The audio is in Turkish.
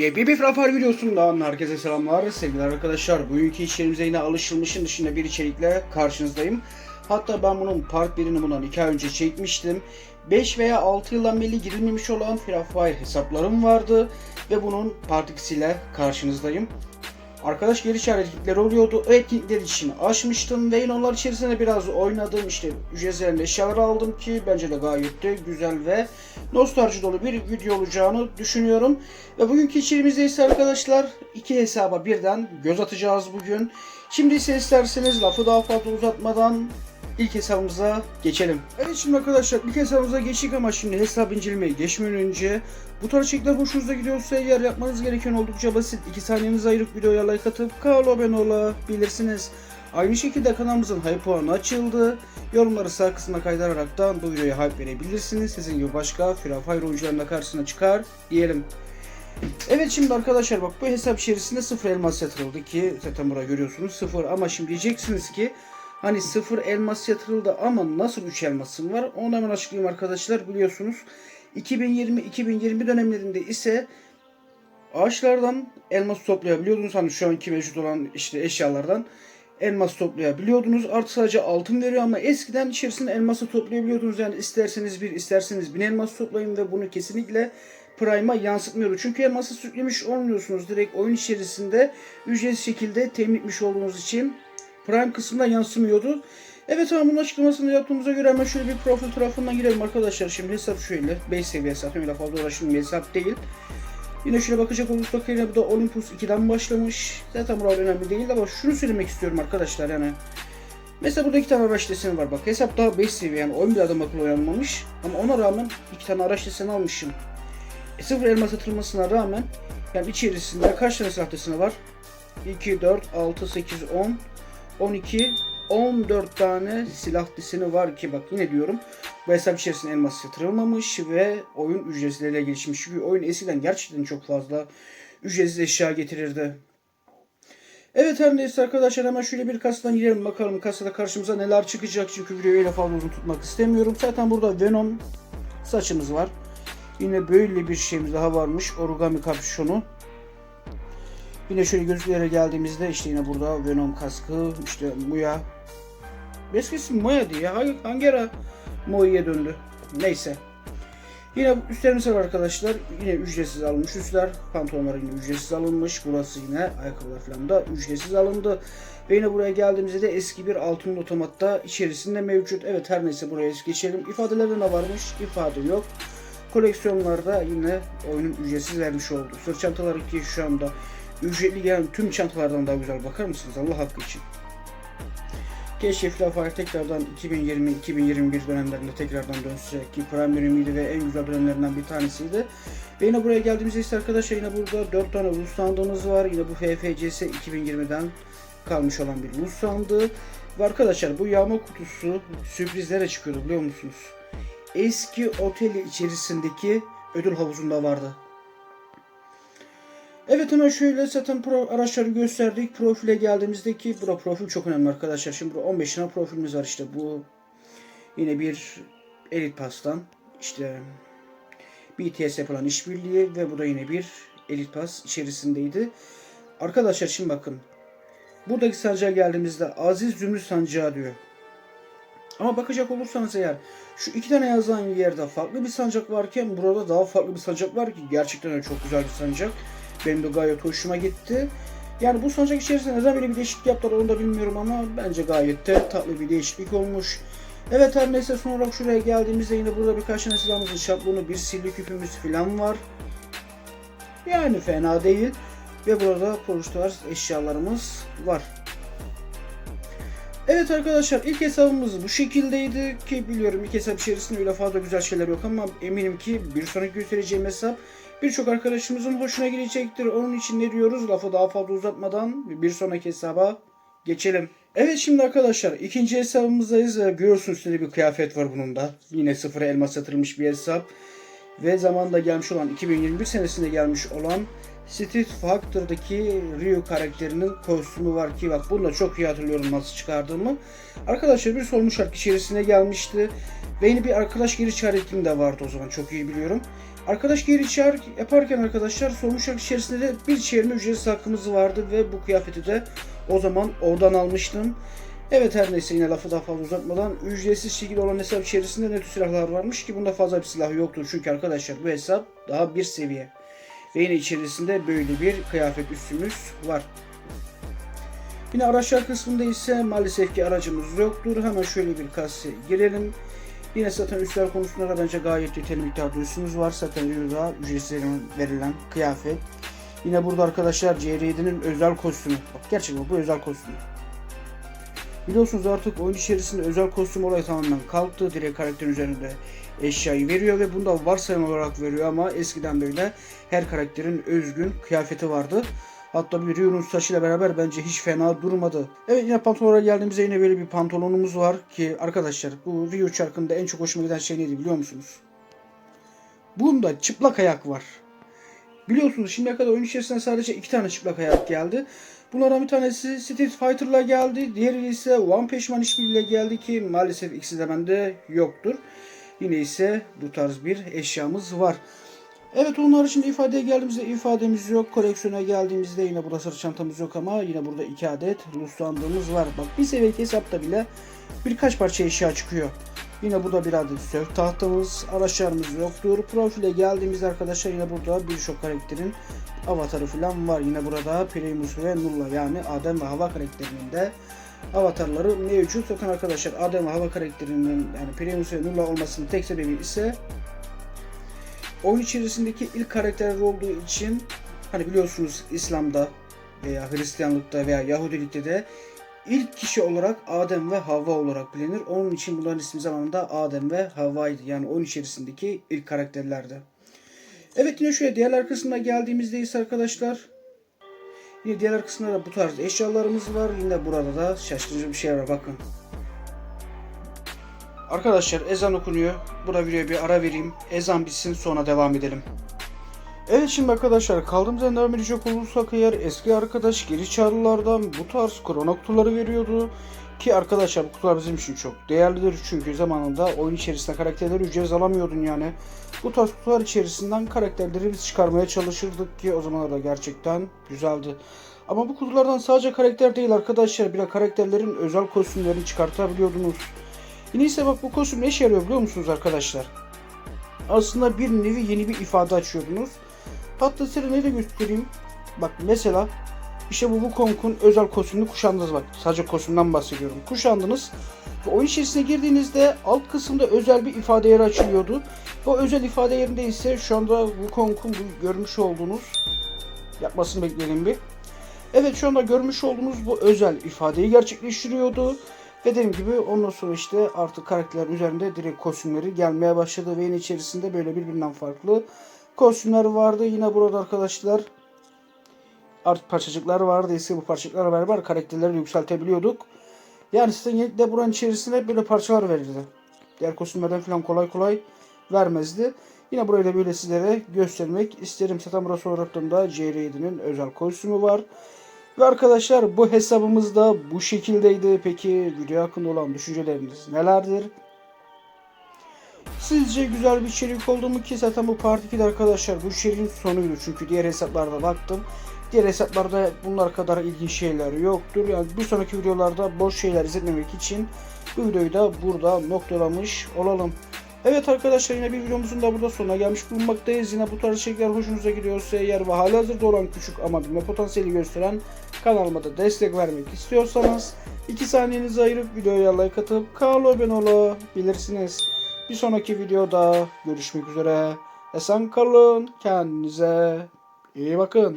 Yepyeni bir Frafar videosundan herkese selamlar sevgili arkadaşlar. Bugünkü içerimize yine alışılmışın dışında bir içerikle karşınızdayım. Hatta ben bunun part 1'ini bundan 2 ay önce çekmiştim. 5 veya 6 yıldan beri girilmemiş olan Free Fire hesaplarım vardı ve bunun part 2'siyle karşınızdayım. Arkadaş geri çağrı etkinlikleri oluyordu. O etkinlikler için açmıştım ve yine onlar içerisinde biraz oynadım. İşte ücretsiz eşyalar aldım ki bence de gayet de güzel ve nostalji dolu bir video olacağını düşünüyorum. Ve bugünkü içeriğimizde ise arkadaşlar iki hesaba birden göz atacağız bugün. Şimdi ise isterseniz lafı daha fazla uzatmadan ilk hesabımıza geçelim. Evet şimdi arkadaşlar ilk hesabımıza geçtik ama şimdi hesap incelemeye geçmeden önce bu tarz içerikler hoşunuza gidiyorsa eğer yapmanız gereken oldukça basit. 2 saniyenizi ayırıp videoya like atıp kanala abone olabilirsiniz. Aynı şekilde kanalımızın hype puanı açıldı. Yorumları sağ kısmına kaydararaktan bu videoya hype verebilirsiniz. Sizin gibi başka Free Fire oyuncularının da karşısına çıkar diyelim. Evet şimdi arkadaşlar bak bu hesap içerisinde sıfır elmas yatırıldı ki zaten burada görüyorsunuz sıfır ama şimdi diyeceksiniz ki hani sıfır elmas yatırıldı ama nasıl 3 elmasım var onu hemen açıklayayım arkadaşlar biliyorsunuz 2020-2021 dönemlerinde ise ağaçlardan elmas toplayabiliyordunuz hani şu anki mevcut olan işte eşyalardan elmas toplayabiliyordunuz. Artı sadece altın veriyor ama eskiden içerisinde elması toplayabiliyordunuz. Yani isterseniz bir isterseniz bin elmas toplayın ve bunu kesinlikle Prime'a yansıtmıyor. Çünkü elması sürüklemiş olmuyorsunuz. Direkt oyun içerisinde ücretsiz şekilde temin etmiş olduğunuz için Prime kısmında yansımıyordu. Evet ama bunun açıklamasını yaptığımıza göre hemen şöyle bir profil tarafından girelim arkadaşlar. Şimdi hesap şöyle. 5 seviye hesap. Öyle fazla uğraştığım bir hesap değil. Yine şöyle bakacak olursak yine bu da Olympus 2'den başlamış. Zaten buralar önemli değil ama şunu söylemek istiyorum arkadaşlar yani. Mesela burada iki tane araç deseni var bak. Hesap daha 5 seviye yani oyun bir adam akıllı oynanmamış. Ama ona rağmen iki tane araç deseni almışım. E, sıfır elmas atılmasına rağmen yani içerisinde kaç tane silah deseni var? 2, 4, 6, 8, 10, 12, 14 tane silah deseni var ki bak yine diyorum bu hesap içerisinde elmas yatırılmamış ve oyun ücretsizlerle gelişmiş. Çünkü oyun eskiden gerçekten çok fazla ücretsiz eşya getirirdi. Evet her neyse arkadaşlar hemen şöyle bir kasadan girelim bakalım kasada karşımıza neler çıkacak çünkü videoyu öyle fazla uzun tutmak istemiyorum. Zaten burada Venom saçımız var. Yine böyle bir şeyimiz daha varmış. Origami kapüşonu. Yine şöyle gözlüklere geldiğimizde işte yine burada Venom kaskı, işte Muya. Eskisi Muya diye. Hangi, hangi ara Moi'ye döndü? Neyse. Yine üstlerimiz var arkadaşlar. Yine ücretsiz alınmış üstler. Pantolonlar yine ücretsiz alınmış. Burası yine ayakkabılar falan da ücretsiz alındı. Ve yine buraya geldiğimizde de eski bir altın otomatta içerisinde mevcut. Evet her neyse buraya geçelim. İfadelerde ne varmış? İfade yok. Koleksiyonlarda yine oyunun ücretsiz vermiş olduğu. Sırt çantaları ki şu anda ücretli gelen tüm çantalardan daha güzel bakar mısınız Allah hakkı için. Keşke Free Fire tekrardan 2020-2021 dönemlerinde tekrardan dönse ki Prime dönemiydi ve en güzel dönemlerinden bir tanesiydi. Ve yine buraya geldiğimizde ise arkadaşlar yine burada 4 tane Rus sandığımız var. Yine bu FFCS 2020'den kalmış olan bir Rus sandığı. Ve arkadaşlar bu yağma kutusu sürprizlere çıkıyordu biliyor musunuz? Eski oteli içerisindeki ödül havuzunda vardı. Evet hemen şöyle zaten pro araçları gösterdik. Profile geldiğimizdeki bura profil çok önemli arkadaşlar. Şimdi burada 15 tane profilimiz var işte bu yine bir Elite Pass'tan işte BTS yapılan işbirliği ve bu da yine bir Elite Pass içerisindeydi. Arkadaşlar şimdi bakın. Buradaki sancağa geldiğimizde Aziz Zümrüt sancağı diyor. Ama bakacak olursanız eğer şu iki tane yazan yerde farklı bir sancak varken burada daha farklı bir sancak var ki gerçekten çok güzel bir sancak. Benim de gayet hoşuma gitti. Yani bu sancak içerisinde neden böyle bir değişiklik yaptılar onu da bilmiyorum ama bence gayet de tatlı bir değişiklik olmuş. Evet her neyse son olarak şuraya geldiğimizde yine burada birkaç tane silahımızın şablonu, bir sirli küpümüz falan var. Yani fena değil. Ve burada poruş tarz eşyalarımız var. Evet arkadaşlar ilk hesabımız bu şekildeydi ki biliyorum ilk hesap içerisinde öyle fazla güzel şeyler yok ama eminim ki bir sonraki göstereceğim hesap birçok arkadaşımızın hoşuna gidecektir. Onun için ne diyoruz lafı daha fazla uzatmadan bir sonraki hesaba geçelim. Evet şimdi arkadaşlar ikinci hesabımızdayız. Ee, Görüyorsunuz üstünde bir kıyafet var bunun da. Yine sıfıra elmas yatırılmış bir hesap. Ve zamanında gelmiş olan 2021 senesinde gelmiş olan Street Fighter'daki Ryu karakterinin kostümü var ki bak bunu da çok iyi hatırlıyorum nasıl çıkardığımı. Arkadaşlar bir sormuş şarkı içerisine gelmişti. Ve yine bir arkadaş geri çağrı de vardı o zaman çok iyi biliyorum. Arkadaş geri çağır yaparken arkadaşlar sormuş içerisinde de bir çevirme ücretsiz hakkımız vardı ve bu kıyafeti de o zaman oradan almıştım. Evet her neyse yine lafı daha fazla uzatmadan ücretsiz şekilde olan hesap içerisinde ne silahlar varmış ki bunda fazla bir silah yoktur. Çünkü arkadaşlar bu hesap daha bir seviye. Ve yine içerisinde böyle bir kıyafet üstümüz var. Yine araçlar kısmında ise maalesef ki aracımız yoktur. Hemen şöyle bir kase girelim. Yine zaten üstler konusunda da bence gayet yeterli miktarda üstümüz var. Zaten burada ücretsiz verilen kıyafet. Yine burada arkadaşlar CR7'nin özel kostümü. Bak gerçekten bu özel kostümü. Biliyorsunuz artık oyun içerisinde özel kostüm olayı tamamen kalktı. Direkt karakterin üzerinde eşyayı veriyor ve bunda varsayım olarak veriyor ama eskiden böyle her karakterin özgün kıyafeti vardı. Hatta bir Ryu'nun saçıyla beraber bence hiç fena durmadı. Evet yine pantolonlara geldiğimizde yine böyle bir pantolonumuz var ki arkadaşlar bu Ryu çarkında en çok hoşuma giden şey neydi biliyor musunuz? Bunda çıplak ayak var. Biliyorsunuz şimdiye kadar oyun içerisinde sadece iki tane çıplak ayak geldi. Bunlardan bir tanesi Street Fighter'la geldi. Diğeri ise One Punch Man işbirliğiyle geldi ki maalesef ikisi de bende yoktur. Yine ise bu tarz bir eşyamız var. Evet onun haricinde ifadeye geldiğimizde ifademiz yok. Koleksiyona geldiğimizde yine burada sırt çantamız yok ama yine burada iki adet luslandığımız var. Bak bir seviyelik hesapta bile birkaç parça eşya çıkıyor. Yine burada bir adet sörf tahtamız, araçlarımız yoktur. Profile geldiğimizde arkadaşlar yine burada birçok karakterin avatarı falan var. Yine burada Primus ve Nulla yani Adem ve Hava karakterinin de avatarları mevcut. Zaten arkadaşlar Adem ve Hava karakterinin yani Primus ve Nulla olmasının tek sebebi ise oyun içerisindeki ilk karakterler olduğu için hani biliyorsunuz İslam'da veya Hristiyanlıkta veya Yahudilikte de ilk kişi olarak Adem ve Havva olarak bilinir. Onun için bunların ismi zamanında Adem ve Havva'ydı. Yani oyun içerisindeki ilk karakterlerdi. Evet yine şöyle diğerler kısmına geldiğimizde ise arkadaşlar yine diğerler kısmında da bu tarz eşyalarımız var. Yine burada da şaşırtıcı bir şey var bakın. Arkadaşlar ezan okunuyor. Burada videoya bir ara vereyim. Ezan bitsin sonra devam edelim. Evet şimdi arkadaşlar kaldığımız yerden devam edecek olursak eğer eski arkadaş geri çağrılardan bu tarz krono kutuları veriyordu. Ki arkadaşlar bu kutular bizim için çok değerlidir çünkü zamanında oyun içerisinde karakterleri ücretsiz alamıyordun yani. Bu tarz kutular içerisinden karakterleri biz çıkarmaya çalışırdık ki o zamanlarda gerçekten güzeldi. Ama bu kutulardan sadece karakter değil arkadaşlar bir de karakterlerin özel kostümlerini çıkartabiliyordunuz. Yine ise bak bu kostüm ne işe yarıyor biliyor musunuz arkadaşlar? Aslında bir nevi yeni bir ifade açıyordunuz. Hatta size ne de göstereyim. Bak mesela işte bu Wukong'un özel kostümünü kuşandınız bak. Sadece kostümden bahsediyorum. Kuşandınız. Ve oyun içerisine girdiğinizde alt kısımda özel bir ifade yeri açılıyordu. Bu özel ifade yerinde ise şu anda Wukong'un bu görmüş olduğunuz yapmasını bekleyelim bir. Evet şu anda görmüş olduğunuz bu özel ifadeyi gerçekleştiriyordu. Ve dediğim gibi ondan sonra işte artık karakterlerin üzerinde direkt kostümleri gelmeye başladı ve yine içerisinde böyle birbirinden farklı kostümler vardı. Yine burada arkadaşlar artık parçacıklar vardı. Ise bu parçacıklarla beraber karakterleri yükseltebiliyorduk. Yani size genellikle buranın içerisinde böyle parçalar verirdi. Diğer kostümlerden falan kolay kolay vermezdi. Yine burayı da böyle sizlere göstermek isterim. Burası olarak da CR7'nin özel kostümü var. Ve arkadaşlar bu hesabımız da bu şekildeydi. Peki video hakkında olan düşünceleriniz nelerdir? Sizce güzel bir içerik oldu mu ki zaten bu Part 2'de arkadaşlar bu içeriğin sonuydu. Çünkü diğer hesaplarda baktım. Diğer hesaplarda bunlar kadar ilginç şeyler yoktur. Yani bir sonraki videolarda boş şeyler izlememek için bu videoyu da burada noktalamış olalım. Evet arkadaşlar yine bir videomuzun da burada sonuna gelmiş bulunmaktayız. Yine bu tarz içerikler hoşunuza gidiyorsa eğer ve halihazırda olan küçük ama bilme potansiyeli gösteren kanalıma da destek vermek istiyorsanız 2 saniyenizi ayırıp videoya like atıp kanala abone olabilirsiniz. Bir sonraki videoda görüşmek üzere. Esen kalın. Kendinize iyi bakın.